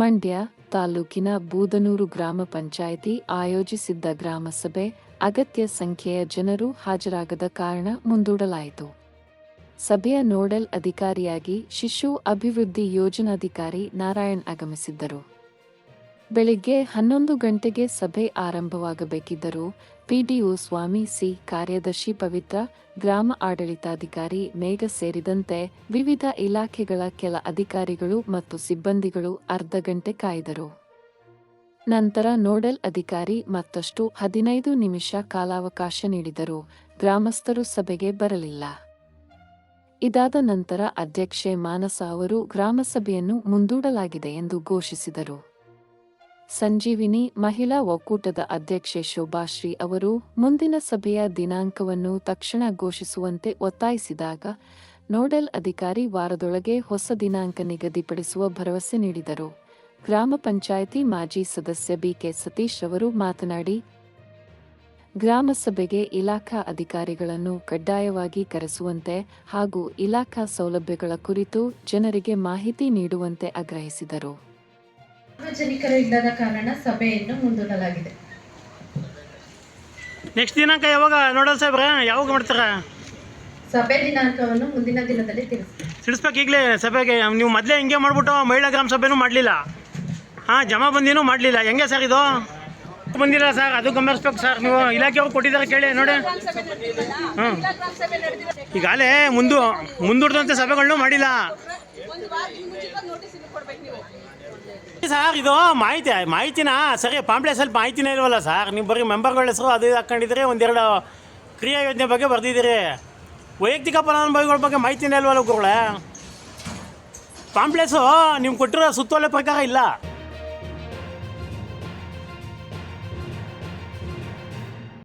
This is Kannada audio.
ಮಂಡ್ಯ ತಾಲೂಕಿನ ಬೂದನೂರು ಗ್ರಾಮ ಪಂಚಾಯಿತಿ ಆಯೋಜಿಸಿದ್ದ ಗ್ರಾಮಸಭೆ ಅಗತ್ಯ ಸಂಖ್ಯೆಯ ಜನರು ಹಾಜರಾಗದ ಕಾರಣ ಮುಂದೂಡಲಾಯಿತು. ಸಭೆಯ ನೋಡಲ್ ಅಧಿಕಾರಿಯಾಗಿ ಶಿಶು ಅಭಿವೃದ್ಧಿ ಯೋಜನಾಧಿಕಾರಿ ನಾರಾಯಣ್ ಆಗಮಿಸಿದ್ದರು. ಬೆಳಿಗ್ಗೆ ಹನ್ನೊಂದು ಗಂಟೆಗೆ ಸಭೆ ಆರಂಭವಾಗಬೇಕಿದ್ದರೂ ಪಿಡಿಒ ಸ್ವಾಮಿ ಸಿ ಕಾರ್ಯದರ್ಶಿ ಪವಿತ್ರ, ಗ್ರಾಮ ಆಡಳಿತಾಧಿಕಾರಿ ಮೇಘ ಸೇರಿದಂತೆ ವಿವಿಧ ಇಲಾಖೆಗಳ ಕೆಲ ಅಧಿಕಾರಿಗಳು ಮತ್ತು ಸಿಬ್ಬಂದಿಗಳು ಅರ್ಧ ಗಂಟೆ ಕಾಯ್ದರು. ನಂತರ ನೋಡಲ್ ಅಧಿಕಾರಿ ಮತ್ತಷ್ಟು ಹದಿನೈದು ನಿಮಿಷ ಕಾಲಾವಕಾಶ ನೀಡಿದರು ಗ್ರಾಮಸ್ಥರು ಸಭೆಗೆ ಬರಲಿಲ್ಲ. ಇದಾದ ನಂತರ ಅಧ್ಯಕ್ಷೆ ಮಾನಸ ಅವರು ಗ್ರಾಮಸಭೆಯನ್ನು ಮುಂದೂಡಲಾಗಿದೆ ಎಂದು ಘೋಷಿಸಿದರು. ಸಂಜೀವಿನಿ ಮಹಿಳಾ ಒಕ್ಕೂಟದ ಅಧ್ಯಕ್ಷೆ ಶೋಭಾಶ್ರೀ ಅವರು ಮುಂದಿನ ಸಭೆಯ ದಿನಾಂಕವನ್ನು ತಕ್ಷಣ ಘೋಷಿಸುವಂತೆ ಒತ್ತಾಯಿಸಿದಾಗ ನೋಡಲ್ ಅಧಿಕಾರಿ ವಾರದೊಳಗೆ ಹೊಸ ದಿನಾಂಕ ನಿಗದಿಪಡಿಸುವ ಭರವಸೆ ನೀಡಿದರು. ಗ್ರಾಮ ಪಂಚಾಯಿತಿ ಮಾಜಿ ಸದಸ್ಯ ಬಿಕೆ ಸತೀಶ್ ಅವರು ಮಾತನಾಡಿ, ಗ್ರಾಮ ಸಭೆಗೆ ಇಲಾಖಾ ಅಧಿಕಾರಿಗಳನ್ನು ಕಡ್ಡಾಯವಾಗಿ ಕರೆಸುವಂತೆ ಹಾಗೂ ಇಲಾಖಾ ಸೌಲಭ್ಯಗಳ ಕುರಿತು ಜನರಿಗೆ ಮಾಹಿತಿ ನೀಡುವಂತೆ ಆಗ್ರಹಿಸಿದರು. ಸಾರ್ವಜನಿಕರು ಇಲ್ಲದ ಕಾರಣ ಸಭೆಯನ್ನು ಮುಂದೂಡಲಾಗಿದೆ. ನೆಕ್ಸ್ಟ್ ದಿನಾಂಕ ಯಾವಾಗ ನೋಡಲ್ ಸಾಹೇಬ್ರ? ಯಾವಾಗ ಮಾಡ್ತಾರ? ಸಭೆ ದಿನಾಂಕವನ್ನು ಮುಂದಿನ ದಿನದಲ್ಲಿ ತಿಳಿಸಿ ತಿಳಿಸ್ಬೇಕು ಈಗಲೇ ಸಭೆಗೆ. ನೀವು ಮೊದಲೇ ಹಿಂಗೆ ಮಾಡ್ಬಿಟ್ಟು ಮಹಿಳಾ ಗ್ರಾಮ ಸಭೆನೂ ಮಾಡಲಿಲ್ಲ. ಹಾಂ ಜಮಾ ಬಂದಿನೂ ಮಾಡಲಿಲ್ಲ. ಹೆಂಗೆ ಸರ್ ಇದು? ಬಂದಿಲ್ಲ ಸರ್. ಅದು ಗಮನಿಸ್ಬೇಕು ಸರ್. ನೀವು ಇಲಾಖೆಯವ್ರು ಕೊಟ್ಟಿದ್ದಾರೆ ಕೇಳಿ ನೋಡಿ. ಹ್ಞೂ ಈಗಾಗಲೇ ಮುಂದು ಮುಂದೂಡಿದಂಥ ಸಭೆಗಳನ್ನೂ ಮಾಡಿಲ್ಲ. ಸರ್, ಇದು ಮಾಹಿತಿ, ಮಾಹಿತಿನಾ? ಸರಿ ಪಾಂಪ್ಲೆಸಲ್ಲಿ ಮಾಹಿತಿನೇ ಇಲ್ವಲ್ಲ ಸರ್? ನೀವು ಬರೀ ಮೆಂಬರ್ಗಳ ಹೆಸರು ಅದು ಇದು ಹಾಕೊಂಡಿದ್ರೆ ಒಂದೆರಡು ಕ್ರಿಯಾ ಯೋಜನೆ ಬಗ್ಗೆ ಬರ್ದಿದ್ದೀರಿ. ವೈಯಕ್ತಿಕ ಫಲಾನುಭವಿಗಳ ಬಗ್ಗೆ ಮಾಹಿತಿನೇ ಇಲ್ವಲ್ಲ ಗುರುಗಳೇ? ಪಾಂಪ್ಲೆಸು ನೀವು ಕೊಟ್ಟಿರೋ ಸುತ್ತೋಲೆ ಪ್ರಕಾರ ಇಲ್ಲ.